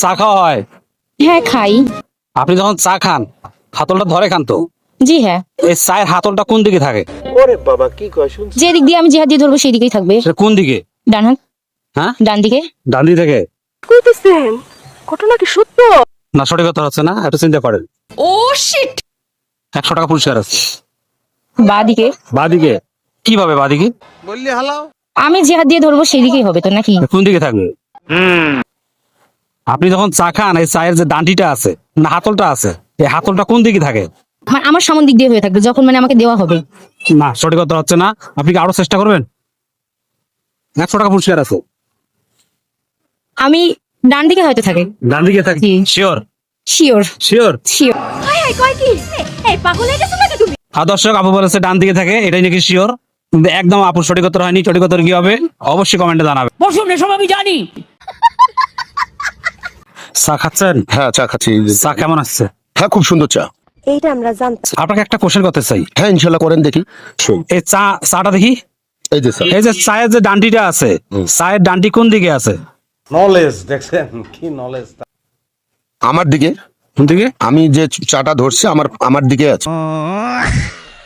চা খাওয়া হয়? হ্যাঁ খাই। আপনি যখন চা খান হাতলটা ধরে খান তো? জি হ্যাঁ। এই চায়ের হাতলটা কোন দিকে থাকে? ওরে বাবা কি কয় শুনছি। যে দিক দিয়ে আমি যে হাত দিয়ে ধরবো সেই দিকেই থাকবে। সেটা কোন দিকে? ডান হাত। হ্যাঁ? ডান দিকে। ডান দিকে থেকে? কইতেছেন ঘটনা কি সত্য? না সঠিক কথা হচ্ছে না একটু চিন্তা করেন। ও শিট একশো টাকা পুরস্কার আছে। বা দিকে। বাদিকে কীভাবে বাদিকে আমি যে হাত দিয়ে ধরবো সেই দিকেই হবে তো নাকি? কোন দিকে থাকবে? আপনি যখন চা খান এই চায়ের যে ডান্ডিটা আছে না হাতলটা আছে এই হাতলটা কোন দিকে থাকে? আমার সামন দিক দিয়ে হয়ে থাকবে যখন মানে আমাকে দেওয়া হবে। না সঠিক কথা হচ্ছে না। আপনি কি আরও চেষ্টা করবেন? একশো টাকা পুরস্কার আছে। আমি ডান দিকে হয়তো থাকে। ডান দিকে থাকে। শিওর শিওর শিওর শিওর আর দর্শক আপু বলেছে ডান দিকে থাকে এটাই নাকি শিওর কিন্তু একদম আপু সঠিক উত্তর হয়নি সঠিক উত্তর কি হবে? অবশ্যই কমেন্টে জানাবে। বসুন এসব আমি জানি। চা খাচ্ছেন? হ্যাঁ চা খাচ্ছি চা কেমন আসছে? হ্যাঁ খুব সুন্দর চা। এইটা আমরা জানতাম আপনাকে একটা কোশ্চেন করতে চাই। হ্যাঁ ইনশাল্লাহ করেন দেখি। এই চা চাটা দেখি। এই যে এই যে চায়ের যে ডান্ডিটা আছে চায়ের ডান্ডি কোন দিকে আছে? নলেজ দেখছেন? কি নলেজ আমার দিকে? কোন দিকে? আমি যে চাটা ধরছি আমার আমার দিকে আছে।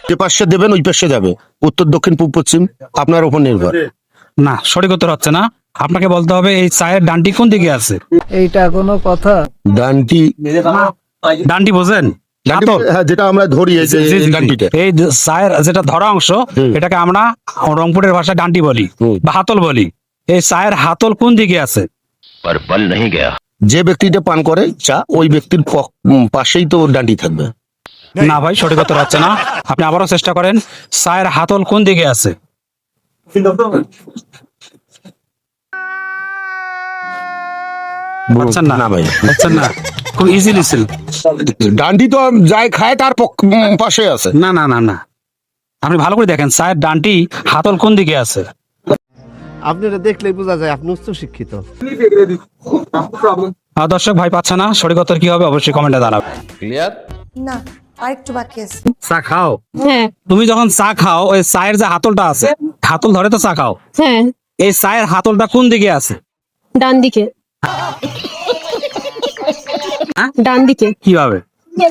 যে পাশে দেবেন ওই পাশে যাবে। উত্তর দক্ষিণ পূর্ব পশ্চিম আপনার উপর নির্ভর। না সঠিক উত্তর হচ্ছে না। আপনাকে বলতে হবে এই চায়ের ডান্ডি কোন দিকে আছে? এইটা কোনো কথা? ডানটি বোঝেন? ডানটি হাতল। হ্যাঁ যেটা আমরা ধরি এই যে জি, জি, এই জি। ডানটিটা এই যে চায়ের যেটা ধরা অংশ এটাকে আমরা রংপুরের ভাষায় ডান্ডি বলি বা হাতল বলি। এই চায়ের হাতল কোন দিকে আছে? যে ব্যক্তিটা পান করে চা ওই ব্যক্তির পাশেই তো ডান্ডি থাকবে। না ভাই সঠিক উত্তর হচ্ছে না। আপনি আবারও চেষ্টা করেন চায়ের হাতল কোন দিকে আছে? পাচ্ছেন না। না ভাই। পাচ্ছেন না। খুব ইজিলি ছিল ডান্ডি তো যাই খায় তার পাশে আছে। না না না না। আপনি ভালো করে দেখেন চায়ের ডানটি হাতল কোন দিকে আছে? আপনারা দেখলেই বোঝা যায় আপনি উচ্চ শিক্ষিত। আর দর্শক ভাই পাচ্ছে না সঠিক উত্তর কি হবে অবশ্যই কমেন্টে জানাবে না আরেকটু বাকি আছে। চা খাও? হ্যাঁ। তুমি যখন চা খাও ওই চায়ের যে হাতলটা আছে হাতল ধরে তো চা খাও? হ্যাঁ। এই চায়ের হাতলটা কোন দিকে আছে? ডান দিকে? ডান দিকে কীভাবে?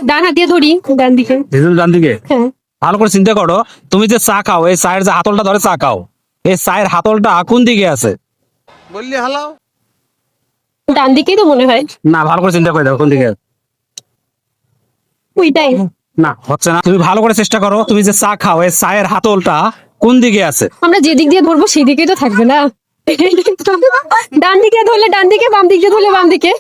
ডান হাত দিয়ে ধরি ডান দিকে ডান দিকে হ্যাঁ। ভালো করে চিন্তা করো তুমি যে চা খাও এই চায়ের যে হাতলটা ধরে চা খাও এই চায়ের হাতলটা কোন দিকে আছে? ডান দিকেই তো মনে হয়। না ভালো করে চিন্তা করে দেখো কোন দিকে ওইটাই না হচ্ছে না। তুমি ভালো করে চেষ্টা করো তুমি যে চা খাও এই চায়ের হাতলটা কোন দিকে আছে? আমরা যেদিক দিয়ে ধরবো সেই দিকেই তো থাকবে না। ডান দিকে ধরলে ডান দিকে বাম দিকে ধরলে বাম দিকে।